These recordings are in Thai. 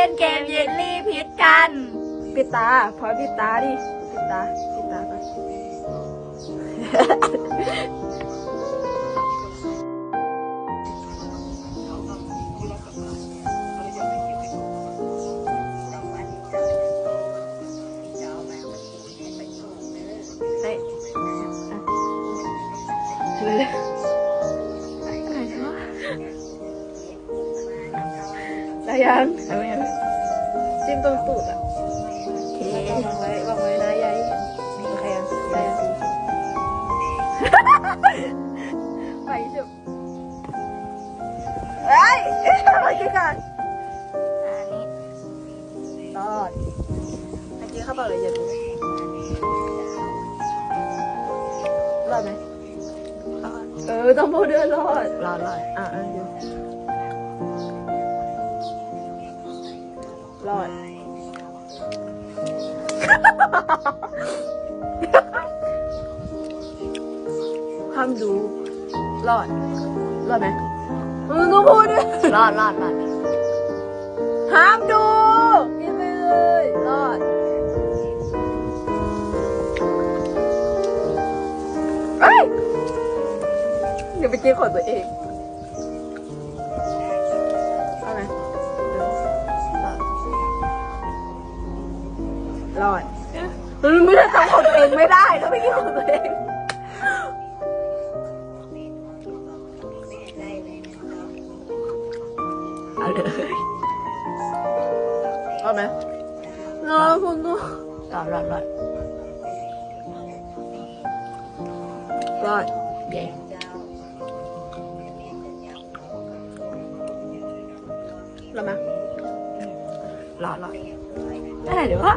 ล่นเกมเยลลี่พิษกัน ปิดตา พอปิดตาดิ ปิดตา ปิดตาก่อนเฮ้ยอะเลยอะไรวะได้ยัง ตรงตูดอะโอเควางไว้วางไว้นะยายโอเคอะได้อะไปจุบเฮ้ยไปกันก่อนอันนี้รอดเมื่อกี้เข้าเปเลยอย่าดูรอดไหมรอดเออต้องพูดด้วยรอดรอดรอดอะอะ รอด ห้ามดู รอด รอดไหมมึงต้องพูดด้วยรอดรอดรอดห้ามดูกินไปเลย รอด เอ้ยอย่าไปกินของตัวเอง รอดมันไม่ได้ทำของตัวเองไม่ได้แล้วไม่กินของตัวเองเอาเลยเอาไหมรอคุณดูรอดรอดรอดรอดเย้รอดไหม รอรอดได้เดี๋ยววะ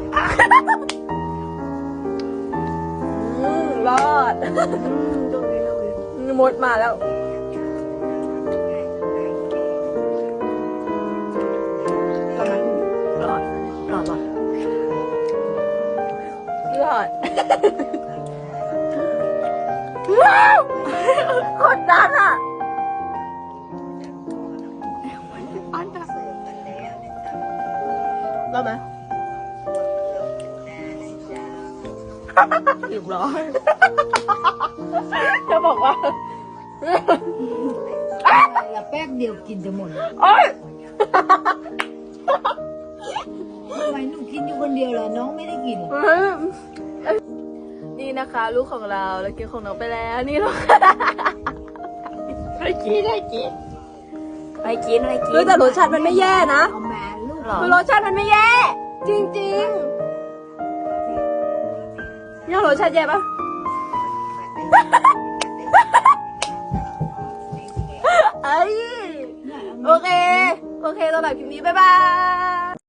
อืมรอดมดมาแล้วทำไมรอดรอดรอดรอดว้าวกดดันอะ รอดไหมเรียบร้อยจะบอกว่าแล้วแป๊บเดียวกินจะหมดเลยโอ๊ยทำไมหนูกินอยู่คนเดียวล่ะน้องไม่ได้กินเหรอนี่นะคะ ลูกของเราแล้วกินของน้องไปแล้ว นี่ลูกไม่กินไม่กินไม่กินไม่กินเฮ้ยแต่รสชาติมันไม่แย่นะ เอามาลูก หรอคือรสชาติมันไม่แย่ จริงๆเนี่ยรสชาติแย่ปะเอ้ย โอเค โอเคสำหรับคลิปนี้ บ๊ายบาย